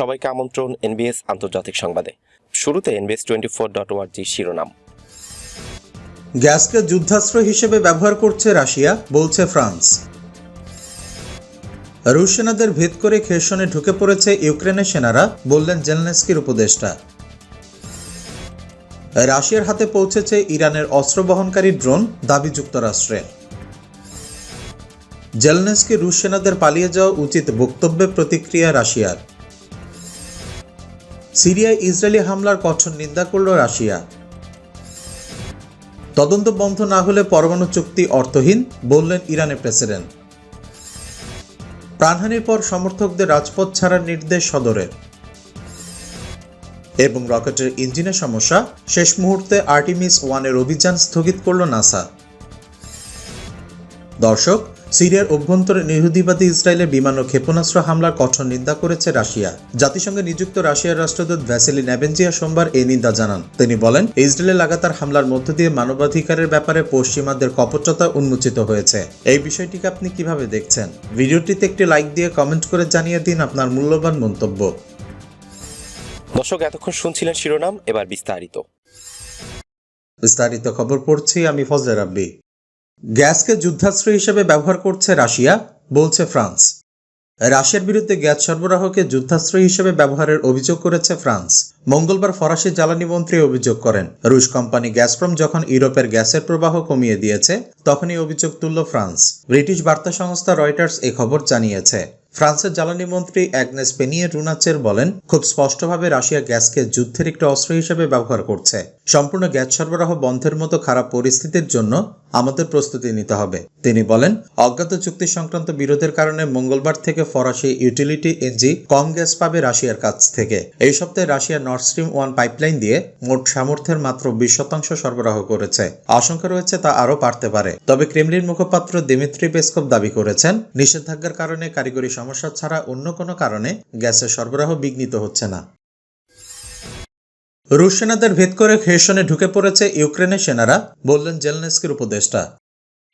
সবাইকে আমন্ত্রণ এনবিএস আন্তর্জাতিক সংবাদে। শুরুতে এনবিএস টোয়েন্টি ফোর ডট ওয়ার্জি শিরোনাম। গ্যাসকে যুদ্ধাস্ত্র হিসেবে ব্যবহার করছে রাশিয়া, বলছে ফ্রান্স। রুশ সেনাদের ভেদ করে খেরসনে ঢুকে পড়েছে ইউক্রেনের সেনারা, বললেন জেলনেস্কির উপদেষ্টা। রাশিয়ার হাতে পৌঁছেছে ইরানের অস্ত্র বহনকারী ড্রোন, দাবি যুক্তরাষ্ট্রের জেলনেস্কি রুশ সেনাদের পালিয়ে যাওয়া উচিত বক্তব্যে প্রতিক্রিয়া রাশিয়ার। সিরিয়ায় ইসরায়েলি হামলার কঠোর নিন্দা করল রাশিয়া। তদন্ত বন্ধ না হলে পরমাণু চুক্তি অর্থহীন, বললেন ইরানের প্রেসিডেন্ট। প্রাণহানির পর সমর্থকদের রাজপথ ছাড়ার নির্দেশ সদরের এবং রকেটের ইঞ্জিনের সমস্যা, শেষ মুহূর্তে আর্টিমিস ওয়ানের অভিযান স্থগিত করল নাসা। দর্শক সিরিয়ার অভ্যন্তরে নিহুদিবাদী ইসরায়েলের বিমান ও ক্ষেপণাস্ত্র হামলার কঠোর নিন্দা করেছে রাশিয়া। জাতিসংঘে নিযুক্ত রাশিয়ার রাষ্ট্রদূত ভ্যাসেলি নেভেনজিয়া সোমবার এই নিন্দা জানান। তিনি বলেন ইসরায়েলের লাগাতার হামলার মধ্য দিয়ে মানবাধিকারের ব্যাপারে পশ্চিমাদের কপটতা উন্মোচিত হয়েছে। এই বিষয়টিকে আপনি কীভাবে দেখছেন? ভিডিওটিতে একটি লাইক দিয়ে কমেন্ট করে জানিয়ে দিন আপনার মূল্যবান মন্তব্য। দর্শক এতক্ষণ শুনছিলেন শিরোনাম এবার বিস্তারিত। বিস্তারিত খবর পড়ছি আমি ফজলে রাব্বি। গ্যাসকে যুদ্ধাস্ত্র হিসেবে ব্যবহার করছে রাশিয়া, বলছে ফ্রান্স। রাশিয়ার বিরুদ্ধে গ্যাস সরবরাহকে যুদ্ধাস্ত্র হিসেবে ব্যবহারের অভিযোগ করেছে ফ্রান্স। মঙ্গলবার ফরাসি জ্বালানি মন্ত্রী অভিযোগ করেন, রুশ কোম্পানি গ্যাসপ্রম যখন ইউরোপের গ্যাসের প্রবাহ কমিয়ে দিয়েছে, তখনই অভিযোগ তুলল ফ্রান্স। ব্রিটিশ বার্তা সংস্থা রয়টার্স এ খবর জানিয়েছে। ফ্রান্সের জ্বালানি মন্ত্রী অ্যাগনেস পেনিয়ে রুনাচের বলেন, খুব স্পষ্টভাবে রাশিয়া গ্যাসকে যুদ্ধের একটি অস্ত্র হিসেবে ব্যবহার করছে। সম্পূর্ণ গ্যাস সরবরাহ বন্ধের মতো খারাপ পরিস্থিতির জন্য আমাদের প্রস্তুতি নিতে হবে। তিনি বলেন, অজ্ঞাত চুক্তি সংক্রান্ত বিরোধের কারণে মঙ্গলবার থেকে ফরাসি ইউটিলিটি এনজি কম গ্যাস পাবে রাশিয়ার কাছ থেকে। এই সপ্তাহে Russia Nord Stream one pipeline দিয়ে মোট সামর্থ্যের মাত্র বিশ শতাংশ সরবরাহ করেছে। আশঙ্কা রয়েছে তা আরও বাড়তে পারে। তবে ক্রেমলিন মুখপাত্র দিমিত্রি পেসকভ দাবি করেছেন, নিষেধাজ্ঞার কারণে কারিগরি সমস্যা ছাড়া অন্য কোনো কারণে গ্যাসের সরবরাহ বিঘ্নিত হচ্ছে না। রুশ সেনাদের ভেদ করে খেসনে ঢুকে পড়েছে ইউক্রেনের সেনারা, বললেন জেলনেস্কির উপদেষ্টা।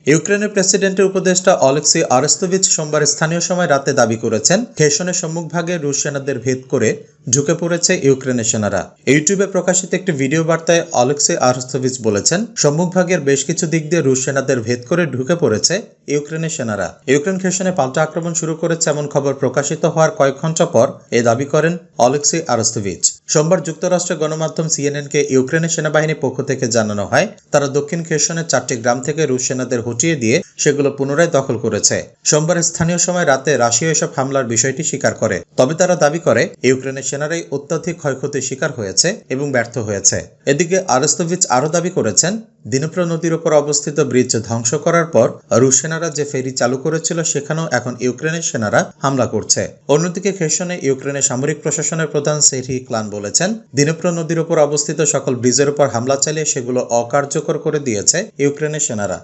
ইউক্রেনের প্রেসিডেন্টের উপদেষ্টা অলেক্সি আরস্তোভিচ সোমবার স্থানীয় সময় রাতে দাবি করেছেন খেসনের সম্মুখভাগে রুশ সেনাদের ভেদ করে ঢুকে পড়েছে ইউক্রেনের সেনারা। ইউটিউবে প্রকাশিত একটি ভিডিও বার্তায় অলেক্সি আরেস্তোভিচ বলেছেন সম্মুখভাগের বেশ কিছু দিক দিয়ে রুশ সেনাদের ভেদ করে ঢুকে পড়েছে ইউক্রেনের সেনারা। ইউক্রেন খেরসনে পাল্টা আক্রমণ শুরু করেছে এমন খবর প্রকাশিত হওয়ার কয়েক ঘণ্টা পর এ দাবি করেন অলেক্সি আরেস্তোভিচ। সোমবার যুক্তরাষ্ট্রের গণমাধ্যম সিএনএনকে ইউক্রেনের সেনাবাহিনীর পক্ষ থেকে জানানো হয়, তারা দক্ষিণ খেরসনের চারটি গ্রাম থেকে রুশ সেনাদের হটিয়ে দিয়ে সেগুলো পুনরায় দখল করেছে। সোমবার স্থানীয় সময় রাতে রাশিয়া এসব হামলার বিষয়টি স্বীকার করে। তবে তারা দাবি করে, ইউক্রেনের সেনারাই অত্যাধিক ক্ষয়ক্ষতির শিকার হয়েছে এবং ব্যর্থ হয়েছে। এদিকে আরস্তোভিচ আরও দাবি করেছেন, দিনপ্র নদীর উপর অবস্থিত ব্রিজ ধ্বংস করার পর রুশ সেনারা যে ফেরি চালু করেছিল, সেখানেও এখন ইউক্রেনের সেনারা হামলা করছে। অন্যদিকে খেসনে ইউক্রেনের সামরিক প্রশাসনের প্রধান সেরি ক্লান বলেছেন, দিনপ্র নদীর উপর অবস্থিত সকল ব্রিজের উপর হামলা চালিয়ে সেগুলো অকার্যকর করে দিয়েছে ইউক্রেনের সেনারা।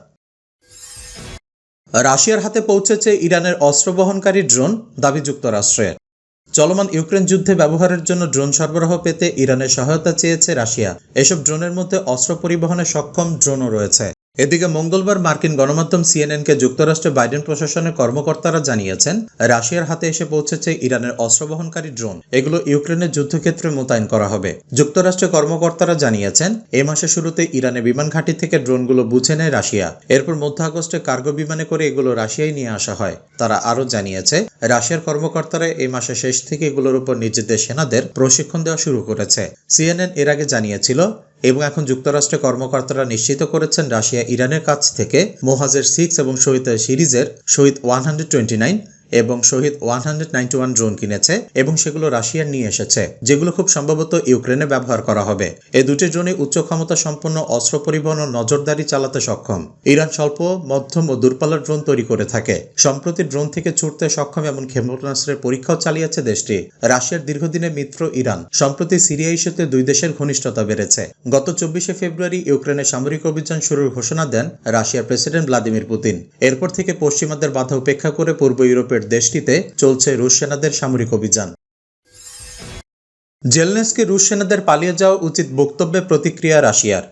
রাশিয়ার হাতে পৌঁছেছে ইরানের অস্ত্র বহনকারী ড্রোন, দাবি যুক্তরাষ্ট্রের। চলমান ইউক্রেন যুদ্ধে ব্যবহারের জন্য ড্রোন সরবরাহ পেতে ইরানের সহায়তা চেয়েছে রাশিয়া। এসব ড্রোনের মধ্যে অস্ত্র পরিবহনে সক্ষম ড্রোনও রয়েছে। এদিকে মঙ্গলবার মার্কিন গণমাধ্যম সিএনএনকে যুক্তরাষ্ট্রে বাইডেন প্রশাসনের কর্মকর্তারা জানিয়েছেন, রাশিয়ার হাতে এসে পৌঁছেছে ইরানের অস্ত্র বহনকারী ড্রোন। এগুলো ইউক্রেনের যুদ্ধক্ষেত্রে মোতায়েন করা হবে। যুক্তরাষ্ট্রের কর্মকর্তারা জানিয়েছেন, এ মাসের শুরুতে ইরানে বিমান ঘাঁটি থেকে ড্রোনগুলো বুঝে নেয় রাশিয়া। এরপর মধ্য আগস্টে কার্গো বিমানে করে এগুলো রাশিয়ায় নিয়ে আসা হয়। তারা আরও জানিয়েছে, রাশিয়ার কর্মকর্তারা এই মাসের শেষ থেকে এগুলোর উপর নিজেদের সেনাদের প্রশিক্ষণ দেওয়া শুরু করেছে। সিএনএন এর আগে জানিয়েছিল এবং এখন যুক্তরাষ্ট্রের কর্মকর্তারা নিশ্চিত করেছেন রাশিয়া ইরানের কাছ থেকে মোহাজের সিক্স এবং শহীদ সিরিজের শহীদ ওয়ান এবং শহীদ ওয়ান ড্রোন কিনেছে এবং সেগুলো রাশিয়ার নিয়ে এসেছে, যেগুলো খুব সম্ভবত ইউক্রেনে ব্যবহার করা হবে। এই দুটি ড্রোনে উচ্চ ক্ষমতা সম্পন্ন অস্ত্র পরিবহন ও নজরদারি চালাতে সক্ষম। ইরান স্বল্প, মধ্যম ও দূরপাল্লার ড্রোন তৈরি করে থাকে। সম্প্রতি ড্রোন থেকে ছুটতে সক্ষম এমন ক্ষেপণাস্ত্রের পরীক্ষাও চালিয়েছে দেশটি। রাশিয়ার দীর্ঘদিনের মিত্র ইরান, সম্প্রতি সিরিয়া ইস্যুতে দুই দেশের ঘনিষ্ঠতা বেড়েছে। গত চব্বিশে ফেব্রুয়ারি ইউক্রেনের সামরিক অভিযান শুরুর ঘোষণা দেন রাশিয়ার প্রেসিডেন্ট ভ্লাদিমির পুতিন। এরপর থেকে পশ্চিমাদের বাধা উপেক্ষা করে পূর্ব ইউরোপের দেশটিতে চলছে রুশ সেনাদের সামরিক অভিযান। জেলনেসকে রুশ সেনাদের পালিয়ে যাওয়া উচিত বক্তব্যে প্রতিক্রিয়া রাশিয়ার।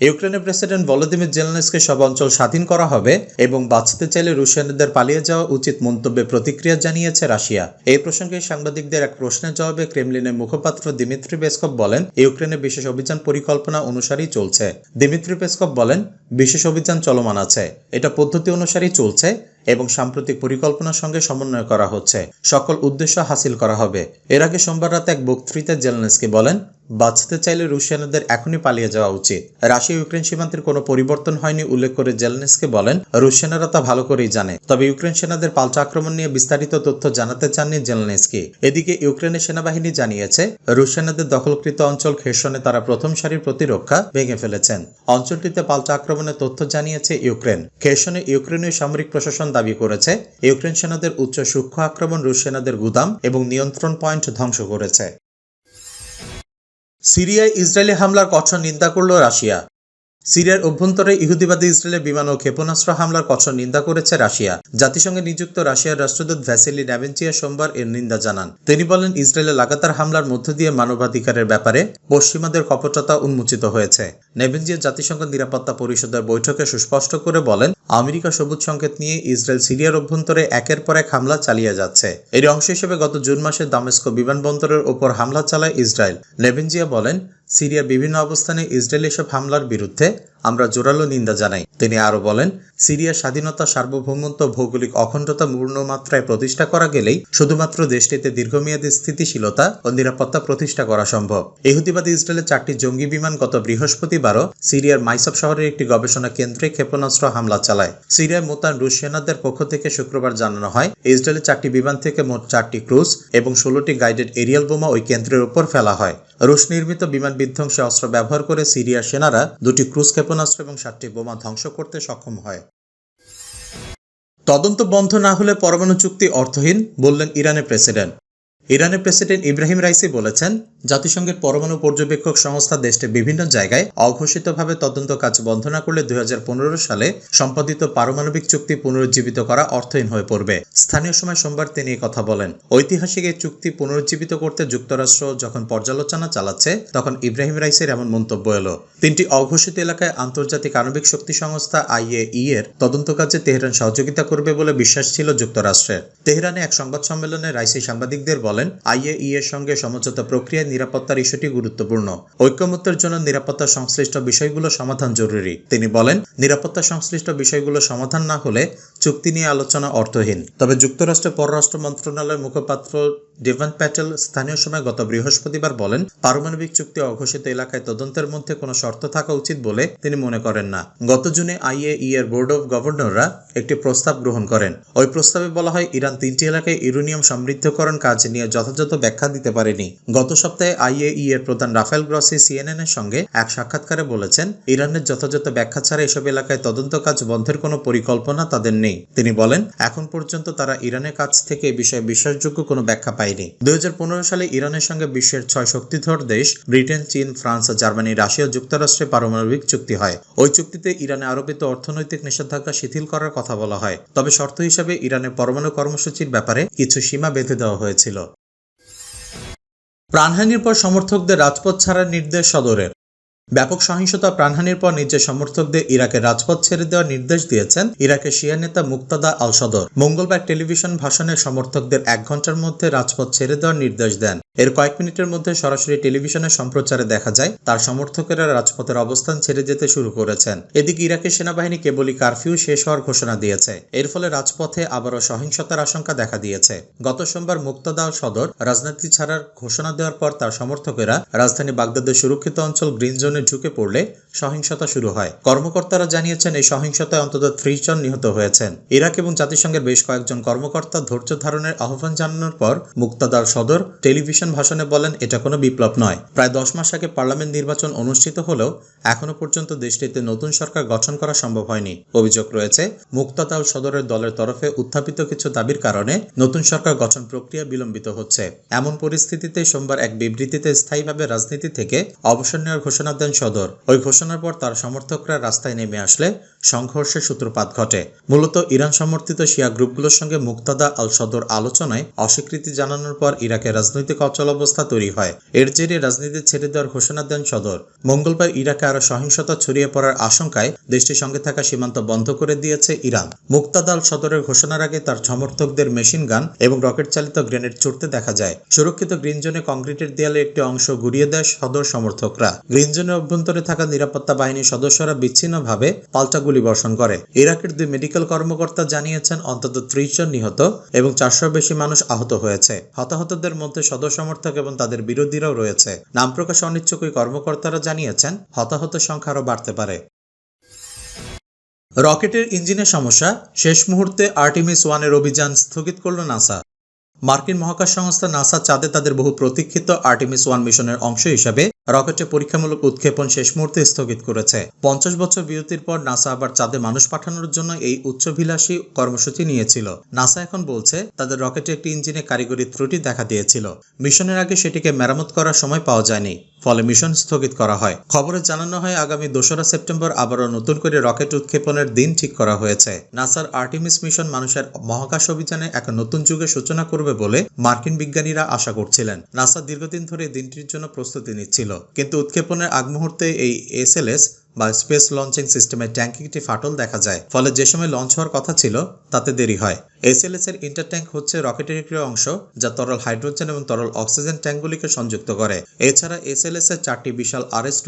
ইউক্রেনের প্রেসিডেন্ট ভলোদিমির জেলনেসকে সব অঞ্চল স্বাধীন করা হবে এবং বাঁচতে চাইলে রুশিয়ানদের পালিয়ে যাওয়া উচিত মন্তব্যে প্রতিক্রিয়া জানিয়েছে রাশিয়া। এই প্রসঙ্গে সাংবাদিকদের এক প্রশ্নের জবাবে ক্রেমলিনের মুখপাত্র দিমিত্রি পেসকভ বলেন, ইউক্রেনে বিশেষ অভিযান পরিকল্পনা অনুসারেই চলছে। দিমিত্রি পেসকভ বলেন, বিশেষ অভিযান চলমান আছে। এটা পদ্ধতি অনুসারেই চলছে। এবং সাম্প্রতিক পরিকল্পনার সঙ্গে সমন্বয় করা হচ্ছে। সকল উদ্দেশ্য হাসিল করা হবে। এর আগে সোমবার রাতে এক বক্তৃতায় জেলেনস্কি বলেন বাঁচতে চাইলে রুশিয়ানদের এখনই পালিয়ে যাওয়া উচিত। রাশিয়া ইউক্রেন সীমান্তের কোনো পরিবর্তন হয়নি, উল্লেখ করে জেলনেসকে বলেন, রুশিয়ানরা তা ভালো করেই জানে। তবে ইউক্রেন সেনাদের পাল্টা আক্রমণ নিয়ে বিস্তারিত তথ্য জানাতে চাননি জেলনেসকি। এদিকে ইউক্রেনের সেনাবাহিনী জানিয়েছে, রুশিয়ানদের দখলকৃত অঞ্চল খেসনে তারা প্রথম সারির প্রতিরক্ষা ভেঙে ফেলেছেন। অঞ্চলটিতে পাল্টা আক্রমণের তথ্য জানিয়েছে ইউক্রেন। খেসনে ইউক্রেনীয় সামরিক প্রশাসন দাবি করেছে, ইউক্রেন সেনাদের উচ্চ সূক্ষ্ম আক্রমণ রুশ গুদাম এবং নিয়ন্ত্রণ পয়েন্ট ধ্বংস করেছে। সিরিয়ায় ইসরায়েলি হামলার কঠোর নিন্দা করল রাশিয়া। সিরিয়ার অভ্যন্তরে ইহুদিবাদী ইসরায়েলের বিমান ও ক্ষেপণাস্ত্র হামলার কঠোর নিন্দা করেছে রাশিয়া। জাতিসংঘে নিযুক্ত রাশিয়ার রাষ্ট্রদূত ভ্যাসিলি ন্যাভেনচিয়া সোমবার এর নিন্দা জানান। তিনি বলেন ইসরায়েলের লাগাতার হামলার মধ্য দিয়ে মানবাধিকারের ব্যাপারে পশ্চিমাদের কপটতা উন্মোচিত হয়েছে। নেভেনজিয়া জাতিসংঘ নিরাপত্তা পরিষদের বৈঠকে সুস্পষ্ট করে বলেন আমেরিকা সবুজ সংকেত নিয়ে ইসরায়েল সিরিয়ার অভ্যন্তরে একের পর এক হামলা চালিয়ে যাচ্ছে। এর অংশ হিসেবে গত জুন মাসে দামেস্কো বিমানবন্দরের ওপর হামলা চালায় ইসরায়েল। নেভেনজিয়া বলেন, সিরিয়ার বিভিন্ন অবস্থানে ইসরায়েল এসব হামলার বিরুদ্ধে আমরা জোরালো নিন্দা জানাই। তিনি আরও বলেন, সিরিয়ার স্বাধীনতা, সার্বভৌমত্ব, ভৌগোলিক অখণ্ডতা পূর্ণ মাত্রায় প্রতিষ্ঠা করা গেলেই শুধুমাত্র দেশটিতে দীর্ঘমেয়াদী স্থিতিশীলতা ও নিরাপত্তা প্রতিষ্ঠা করা সম্ভব। ইহুদিবাদী ইসরায়েলের চারটি জঙ্গি বিমান গত বৃহস্পতিবারও সিরিয়ার মাইসব শহরের একটি গবেষণা কেন্দ্রে ক্ষেপণাস্ত্র হামলা চালায়। সিরিয়ায় মোতায়েন রুশ সেনাদের পক্ষ থেকে শুক্রবার জানানো হয়, ইসরায়েলের চারটি বিমান থেকে মোট চারটি ক্রুজ এবং ষোলোটি গাইডেড এরিয়াল বোমা ওই কেন্দ্রের উপর ফেলা হয়। রুশ নির্মিত বিমান বিধ্বংসী অস্ত্র ব্যবহার করে সিরিয়ার সেনারা দুটি ক্রুজ ক্ষেপণাস্ত্র এবং সাতটি বোমা ধ্বংস করতে সক্ষম হয়। তদন্ত বন্ধ না হলে পরমাণু চুক্তি অর্থহীন, বললেন ইরানের প্রেসিডেন্ট। ইরানের প্রেসিডেন্ট ইব্রাহিম রাইসি বলেছেন জাতিসংঘের পরমাণু পর্যবেক্ষক সংস্থা দেশটির বিভিন্ন জায়গায় অঘোষিতভাবে তদন্ত কাজ বন্ধ না করলে দুই সালে সম্পাদিত পারমাণবিক চুক্তি পুনরুজ্জীবিত করা অর্থহীন হয়ে পড়বে। স্থানীয় সময় সোমবার তিনি কথা বলেন। ঐতিহাসিক এই চুক্তি পুনরুজ্জীবিত করতে যুক্তরাষ্ট্র যখন পর্যালোচনা চালাচ্ছে, তখন ইব্রাহিম রাইসের এমন মন্তব্য এলো। তিনটি অঘোষিত এলাকায় আন্তর্জাতিক আণবিক শক্তি সংস্থা আইএই এর তদন্ত কাজে তেহরান সহযোগিতা করবে বলে বিশ্বাস ছিল যুক্তরাষ্ট্রের। তেহরানে এক সংবাদ সম্মেলনে রাইসি সাংবাদিকদের বলেন, আইএই এর সঙ্গে সমঝোতা প্রক্রিয়ায় নিরাপত্তার ইস্যুটি গুরুত্বপূর্ণ। ঐক্যমত্যের জন্য নিরাপত্তা সংশ্লিষ্ট বিষয়গুলো সমাধান জরুরি। তিনি বলেন, নিরাপত্তা সংশ্লিষ্ট বিষয়গুলো সমাধান না হলে চুক্তি নিয়ে আলোচনা অর্থহীন। তবে যুক্তরাষ্ট্রের পররাষ্ট্র মন্ত্রণালয়ের মুখপাত্র ডেভান প্যাটেল স্থানীয় সময় গত বৃহস্পতিবার বলেন, পারমাণবিক চুক্তি অঘোষিত এলাকায় তদন্তের মধ্যে কোনো শর্ত থাকা উচিত বলে তিনি মনে করেন না। গত জুনে আইএই এর বোর্ড অব গভর্নররা একটি প্রস্তাব গ্রহণ করেন। ওই প্রস্তাবে বলা হয়, ইরান তিনটি এলাকায় ইউরেনিয়াম সমৃদ্ধকরণ কাজ নিয়ে যথাযথ ব্যাখ্যা দিতে পারেনি। গত সপ্তাহে আইএই এর প্রধান রাফেল গ্রসি সিএনএন এর সঙ্গে এক সাক্ষাৎকারে বলেছেন, ইরানের যথাযথ ব্যাখ্যা ছাড়া এসব এলাকায় তদন্ত কাজ বন্ধের কোনো পরিকল্পনা তাদের নেই। তিনি বলেন, এখন পর্যন্ত তারা ইরানের কাছ থেকে এ বিষয়ে বিশ্বাসযোগ্য কোনো ব্যাখ্যা পায়নি। দুই হাজার পনেরো সালে ইরানের সঙ্গে বিশ্বের ছয় শক্তিধর দেশ, ব্রিটেন, চীন, ফ্রান্স জার্মানি, রাশিয়া যুক্তরাষ্ট্রে পারমাণবিক চুক্তি হয়। ওই চুক্তিতে ইরানে আরোপিত অর্থনৈতিক নিষেধাজ্ঞা শিথিল করার কথা বলা হয়। তবে শর্ত হিসাবে ইরানের পরমাণু কর্মসূচির ব্যাপারে কিছু সীমা বেঁধে দেওয়া হয়েছিল। প্রাণহানির পর সমর্থকদের রাজপথ ছাড়ার নির্দেশ সদরের। ব্যাপক সহিংসতা, প্রাণহানির পর নিজের সমর্থকদের ইরাকের রাজপথ ছেড়ে দেওয়ার নির্দেশ দিয়েছেন ইরাকের শিয়া নেতা মুক্তাদা আল সদর। মঙ্গলবার টেলিভিশন ভাষণে সমর্থকদের এক ঘণ্টার মধ্যে রাজপথ ছেড়ে দেওয়ার নির্দেশ দেন। এর কয়েক মিনিটের মধ্যে সরাসরি টেলিভিশনে সম্প্রচারে দেখা যায়, তার সমর্থকেরা রাজপথের অবস্থান ছেড়ে যেতে শুরু করেছেন। এদিকে ইরাকের সেনাবাহিনী কেবলই কারফিউ শেষ হওয়ার ঘোষণা দিয়েছে। এর ফলে রাজপথে আবারও সহিংসতার আশঙ্কা দেখা দিয়েছে। গত সোমবার মুক্তাদা সদর রাজনীতি ছাড়ার ঘোষণা দেওয়ার পর তার সমর্থকেরা রাজধানী বাগদাদের সুরক্ষিত অঞ্চল গ্রিন জোনে ঢুকে পড়লে সহিংসতা শুরু হয়। কর্মকর্তারা জানিয়েছেন, এই সহিংসতায় অন্তত ত্রিশ জন নিহত হয়েছেন। ইরাক এবং জাতিসংঘের বেশ কয়েকজন কর্মকর্তা ধৈর্য ধারণের আহ্বান জানানোর পর মুক্তাদার সদর টেলিভিশন ভাষণে বলেন, এটা কোনো বিপ্লব নয়। প্রায় দশ মাস আগে পার্লামেন্ট নির্বাচন অনুষ্ঠিত হলেও এখনও পর্যন্ত দেশটিতে নতুন সরকার গঠন করা সম্ভব হয়নি। অভিযোগ রয়েছে মুক্তাদাল সদরের দলের তরফে উত্থাপিত কিছু দাবির কারণে নতুন সরকার গঠন প্রক্রিয়া বিলম্বিত হচ্ছে। এমন পরিস্থিতিতে সোমবার এক বিবৃতিতে স্থায়ীভাবে রাজনীতি থেকে অবসর নেওয়ার ঘোষণা দেন সদর। ওই ঘোষণার পর তার সমর্থকরা রাস্তায় নেমে আসলে সংঘর্ষের সূত্রপাত ঘটে। মূলত ইরান সমর্থিত শিয়া গ্রুপগুলোর সঙ্গে মুক্তাদা আল সদর আলোচনায় অস্বীকৃতি জানানোর পর ইরাকে রাজনৈতিক অচলাবস্থা তৈরি হয়। এর জেরে রাজনীতি ছেড়ে দেওয়ার ঘোষণা দেন সদর। মঙ্গলবার ইরাকে আরও সহিংসতা ছড়িয়ে পড়ার আশঙ্কায় দেশটির সঙ্গে থাকা সীমান্ত বন্ধ করে দিয়েছে ইরান। মুক্তাদা আল সদরের ঘোষণার আগে তার সমর্থকদের মেশিন গান এবং রকেট চালিত গ্রেনেড ছুটতে দেখা যায়। সুরক্ষিত গ্রিন জোনে কংক্রিটের দেয়ালে একটি অংশ ঘুরিয়ে দেয় সদর সমর্থকরা। গ্রিন জোনের অভ্যন্তরে থাকা নিরাপত্তা বাহিনীর সদস্যরা বিচ্ছিন্নভাবে পাল্টা গুলি বর্ষণ করে। ইরাকের দুই মেডিকেল কর্মকর্তা জানিয়েছেন, অন্তত ত্রিশ জন নিহত এবং চারশোর বেশি মানুষ আহত হয়েছে। হতাহতদের মধ্যে সদর সমর্থক এবং তাদের বিরোধীরাও রয়েছে। নাম প্রকাশ অনিচ্ছুক ওই কর্মকর্তারা জানিয়েছেন, হতাহত সংখ্যা আরও বাড়তে পারে। রকেটের ইঞ্জিনের সমস্যা, শেষ মুহূর্তে আর্টিমিস ওয়ানের অভিযান স্থগিত করল নাসা। মার্কিন মহাকাশ সংস্থা নাসা চাঁদে তাদের বহু প্রতীক্ষিত আর্টিমিস ওয়ান মিশনের অংশ হিসাবে রকেটে পরীক্ষামূলক উৎক্ষেপণ শেষ মুহূর্তে স্থগিত করেছে। পঞ্চাশ বছর বিরতির পর নাসা আবার চাঁদে মানুষ পাঠানোর জন্য এই উচ্চভিলাষী কর্মসূচি নিয়েছিল। নাসা এখন বলছে, তাদের রকেটে একটি ইঞ্জিনে কারিগরি ত্রুটি দেখা দিয়েছিল। মিশনের আগে সেটিকে মেরামত করার সময় পাওয়া যায়নি, ফলে মিশন স্থগিত করা হয়। খবরে জানানো হয়, আগামী দোসরা সেপ্টেম্বর আবারও নতুন করে রকেট উৎক্ষেপণের দিন ঠিক করা হয়েছে। নাসার আর্টিমিস মিশন মানুষের মহাকাশ অভিযানে এক নতুন যুগের সূচনা করবে বলে মার্কিন বিজ্ঞানীরা আশা করছিলেন। নাসা দীর্ঘদিন ধরে দিনটির জন্য প্রস্তুতি নিচ্ছিল। কিন্তু উৎক্ষেপণের আগ মুহূর্তে এই এসএলএস বা স্পেস লঞ্চিং সিস্টেমের ট্যাঙ্কিটি ফাটল দেখা যায়। ফলে যে সময় লঞ্চ হওয়ার কথা ছিল, তাতে দেরি হয়। এসএলএস এর ইন্টার ট্যাঙ্ক হচ্ছে রকেটের একটি অংশ, যা তরল হাইড্রোজেন এবং তরল অক্সিজেন ট্যাঙ্কগুলিকে সংযুক্ত করে। এছাড়া এসএলএস এর চারটি বিশাল আর এস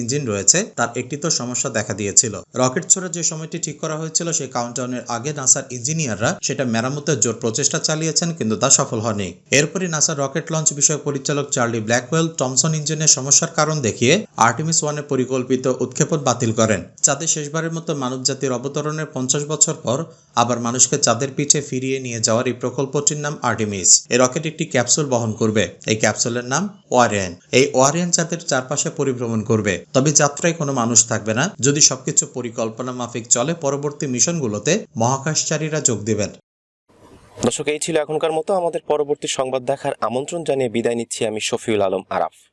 ইঞ্জিন রয়েছে, তার একটি তো সমস্যা দেখা দিয়েছিল। রকেট ছোড়ার যে সময়টি ঠিক করা হয়েছিল সেই কাউন্টডাউনের আগে নাসার ইঞ্জিনিয়াররা সেটা মেরামতের জোর প্রচেষ্টা চালিয়েছেন, কিন্তু তা সফল হয়নি। এরপরই নাসার রকেট লঞ্চ বিষয়ক পরিচালক চার্লি ব্ল্যাকওয়েল টমসন ইঞ্জিনের সমস্যার কারণ দেখিয়ে আর্টিমিস ওয়ানের পরিকল্পিত উৎক্ষেপণ বাতিল করেন চাঁদে শেষবারের মতো মানবজাতির অবতরণের পঞ্চাশ বছর পর আবার মানুষকে চাঁদের পিঠে ফিরিয়ে নিয়ে যাওয়ার এই প্রকল্পটির নাম আর্টিমিস এই রকেট একটি ক্যাপসুল বহন করবে। এই ক্যাপসুলের নাম ওয়ারিয়ান এই ওয়ারিয়ান চাঁদের চারপাশে পরিভ্রমণ করবে। তবে যাত্রায় কোনো মানুষ থাকবে না। যদি সবকিছু পরিকল্পনা মাফিক চলে, পরবর্তী মিশনগুলোতে মহাকাশচারীরা যোগ দেবেন। দর্শক, এই ছিল এখনকার মতো। আমাদের পরবর্তী সংবাদ দেখার আমন্ত্রণ জানিয়ে বিদায় নিচ্ছি আমি শফিউল আলম আরাফ।